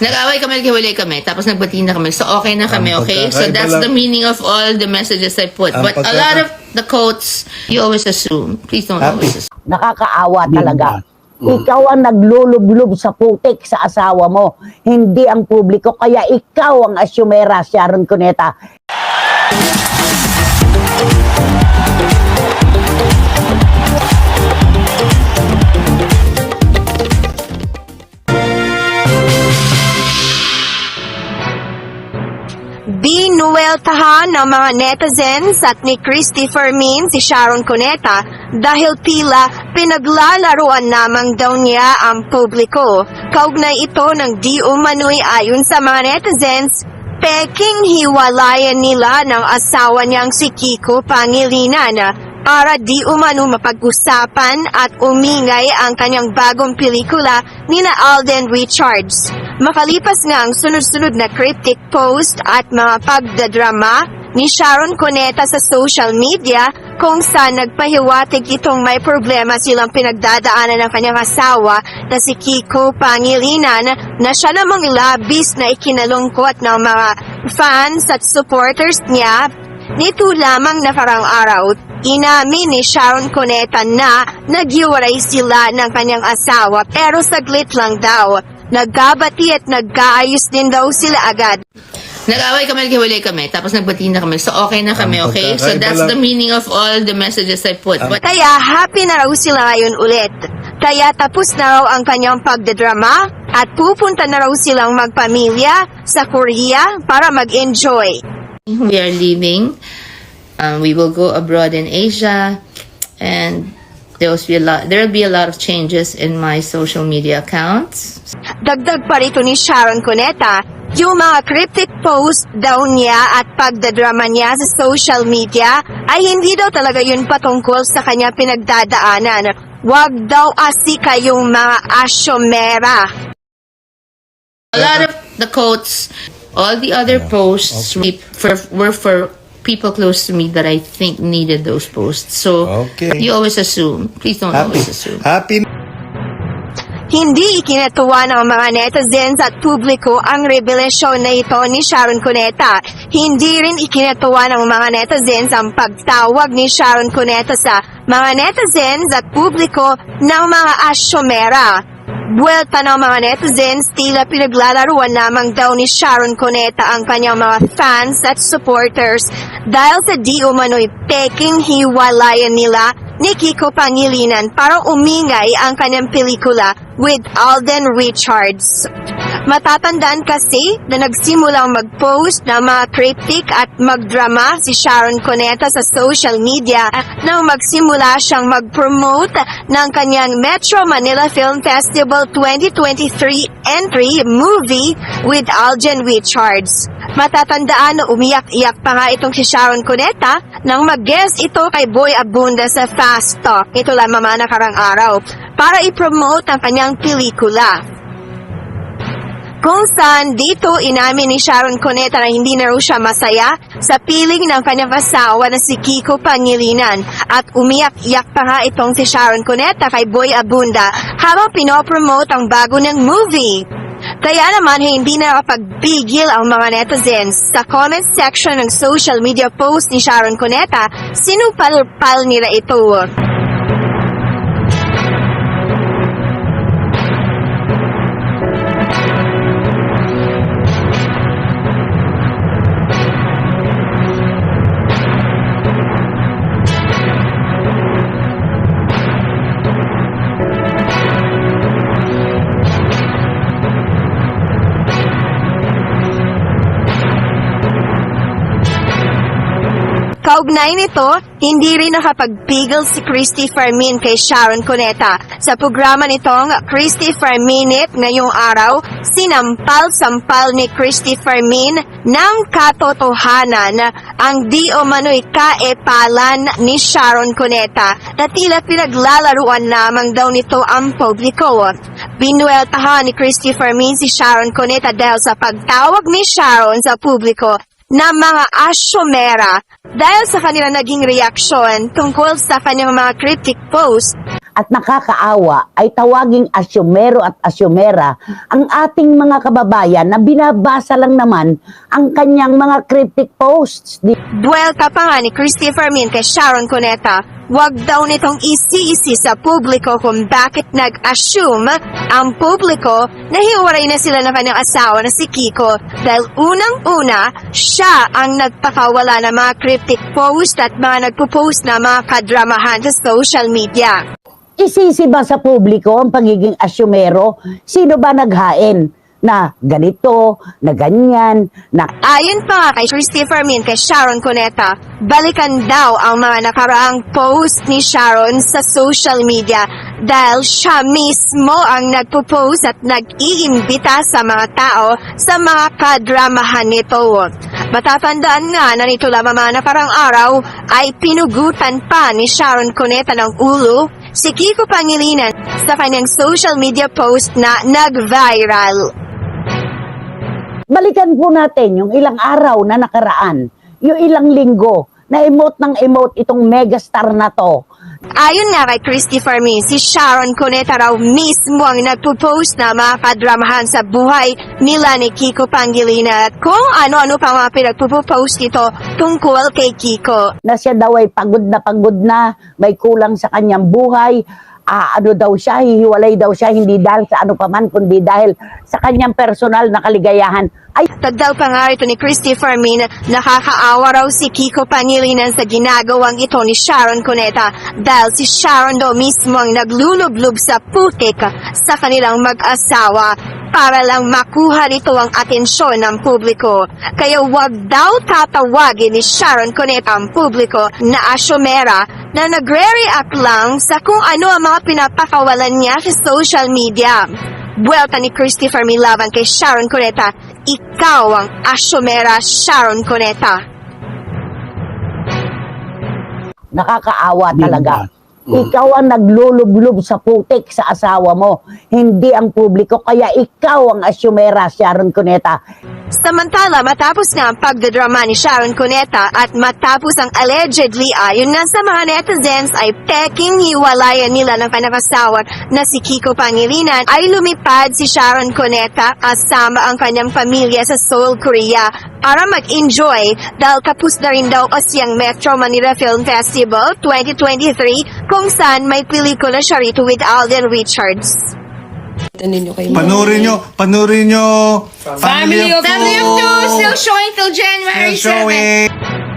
Nag-away kami, naghiwalay kami, tapos nagbati na kami. So, okay na kami, Ang okay? So, pagkakaiba that's lang- the meaning of all the messages I put. Ang But a lot of the quotes, you always assume. Please don't Happy. always assume. Nakakaawa talaga. Mm. Ikaw ang naglulublob sa putik sa asawa mo, hindi ang publiko. Kaya ikaw ang asyumera, Sharon Cuneta. Binuweltahan ng mga netizens at ni Christy Fermin si Sharon Cuneta dahil tila pinaglalaruan lamang daw niya ang publiko. Kaugnay ito ng di umano'y ayon sa mga netizens, peking hiwalayan nila ng asawa niyang si Kiko Pangilinan para di umano mapag-usapan at umingay ang kanyang bagong pelikula ni na Alden Richards. Makalipas nga ang sunod-sunod na cryptic post at mga pagdadrama ni Sharon Cuneta sa social media kung saan nagpahiwatig itong may problema silang pinagdadaanan ng kanyang asawa na si Kiko Pangilinan na siya namang labis na ikinalungkot ng mga fans at supporters niya Nito lamang nakarang araw, inamin ni Sharon Cuneta na naghiwalay sila ng kanyang asawa pero saglit lang daw. Nagkabati at nagkaayos din daw sila agad. Nag-away kami, naghiwalay kami, tapos nagbati na kami. So, okay na kami, Ang okay? So, pagkakaiba that's lang- the meaning of all the messages I put. But Kaya happy na raw sila ngayon ulit. Kaya tapos na raw ang kanyang pagdadrama at pupunta na raw silang magpamilya sa Korea para mag-enjoy. we are leaving. Um, we will go abroad in Asia, and there will be a lot. There will be a lot of changes in my social media accounts. Dagdag pa rito ni Sharon Cuneta, yung mga cryptic post daw niya at pagdadrama niya sa social media ay hindi daw talaga yun patungkol sa kanya pinagdadaanan. Huwag daw asi kayong mga asyomera. A lot of the quotes, all the other posts were for, were for people close to me that I think needed those posts. So Okay. you always assume. Please don't Happy. always assume. Happy Hindi ikinatuwa ng mga netizens at publiko ang revelasyon na ito ni Sharon Cuneta. Hindi rin ikinatuwa ng mga netizens ang pagtawag ni Sharon Cuneta sa mga netizens at publiko ng mga asyomera. Buwelta ng mga netizens tila pinaglalaruan lamang daw ni Sharon Cuneta ang kanyang mga fans at supporters dahil sa di umano'y peking hiwalayan nila ni Kiko Pangilinan para umingay ang kanyang pelikula with Alden Richards. Matatandaan kasi na nagsimulang mag-post ng mga cryptic at magdrama si Sharon Cuneta sa social media nang magsimula siyang mag-promote ng kanyang Metro Manila Film Festival 2023 entry movie with Alden Richards. Matatandaan na umiyak-iyak pa nga itong si Sharon Cuneta nang mag-guest ito kay Boy Abunda sa Fast Talk. Ito lang mga nakarang araw para i-promote ang kanyang pelikula. Kung saan dito inamin ni Sharon Cuneta na hindi na siya masaya sa piling ng kanyang asawa na si Kiko Pangilinan at umiyak-iyak pa nga itong si Sharon Cuneta kay Boy Abunda habang pinopromote ang bago ng movie. Kaya naman hindi na nakapagpigil ang mga netizens. Sa comment section ng social media post ni Sharon Cuneta, sinupal-pal nila ito. Kaugnay nito, hindi rin nakapagpigil si Christy Fermin kay Sharon Cuneta. Sa programa nitong Christy Ferminit ngayong araw, sinampal-sampal ni Christy Fermin ng katotohanan ang di o mano'y kaepalan ni Sharon Cuneta na tila pinaglalaruan lamang daw nito ang publiko. Binueltahan ni Christy Fermin si Sharon Cuneta dahil sa pagtawag ni Sharon sa publiko na mga asyomera dahil sa kanilang naging reaksyon tungkol sa kanyang mga cryptic post at nakakaawa ay tawaging asyumero at asyumera ang ating mga kababayan na binabasa lang naman ang kanyang mga cryptic posts. Duelta pa nga ni Christy Fermin kay Sharon Cuneta, wag daw nitong isi-isi sa publiko kung bakit nag-assume ang publiko na hiwalay na sila ng kanyang asawa na si Kiko dahil unang-una, siya ang nagpakawala ng mga cryptic post at mga nagpo-post na mga kadramahan sa social media. Isisi ba sa publiko ang pagiging asyumero? Sino ba naghain? Na ganito, na ganyan, na Ayon pa nga kay Christy Fermin kay Sharon Cuneta, balikan daw ang mga nakaraang post ni Sharon sa social media dahil siya mismo ang nagpo-post at nag-iimbita sa mga tao sa mga kadramahan nito. Matatandaan nga na nito lamang mga nakarang araw ay pinugutan pa ni Sharon Cuneta ng ulo si Kiko Pangilinan sa kanyang social media post na nag-viral. Balikan po natin yung ilang araw na nakaraan, yung ilang linggo, na emote ng emote itong megastar na to. Ayon nga kay Christy Fermin, si Sharon Cuneta raw mismo ang nagpo-post na mga kadramahan sa buhay nila ni Kiko Pangilinan at kung ano-ano pa mga pinagpo-post ito tungkol kay Kiko. na siya daw ay pagod na pagod na, may kulang sa kanyang buhay, ah, ano daw siya, hihiwalay daw siya, hindi dahil sa ano paman, kundi dahil sa kanyang personal na kaligayahan. Ay, Tagdaw pa nga ito ni Christy Fermin, nakakaawa raw si Kiko Pangilinan sa ginagawang ito ni Sharon Cuneta dahil si Sharon daw mismo ang naglulublob sa putik sa kanilang mag-asawa para lang makuha nito ang atensyon ng publiko. Kaya wag daw tatawagin ni Sharon Cuneta ang publiko na asyomera na nagre-react lang sa kung ano ang mga pinapakawalan niya sa social media. Buwelta ni Christopher Milaban kay Sharon Cuneta, ikaw ang asyomera Sharon Cuneta. nakakaawa talaga. Ba? Ikaw ang naglulublob sa putik sa asawa mo, hindi ang publiko. Kaya ikaw ang asyumera, Sharon Cuneta. Samantala, matapos nga ang pagdadrama ni Sharon Cuneta at matapos ang allegedly ayon nga sa mga netizens ay peking hiwalayan nila ng kanakasawan na si Kiko Pangilinan ay lumipad si Sharon Cuneta kasama ang kanyang pamilya sa Seoul, Korea para mag-enjoy dahil tapos na rin daw siyang Metro Manila Film Festival 2023 kung saan may pelikula siya rito with Alden Richards. Tanin nyo kay Panurin nyo, panurin nyo. Family of Family of Two still showing till January Still 7. showing.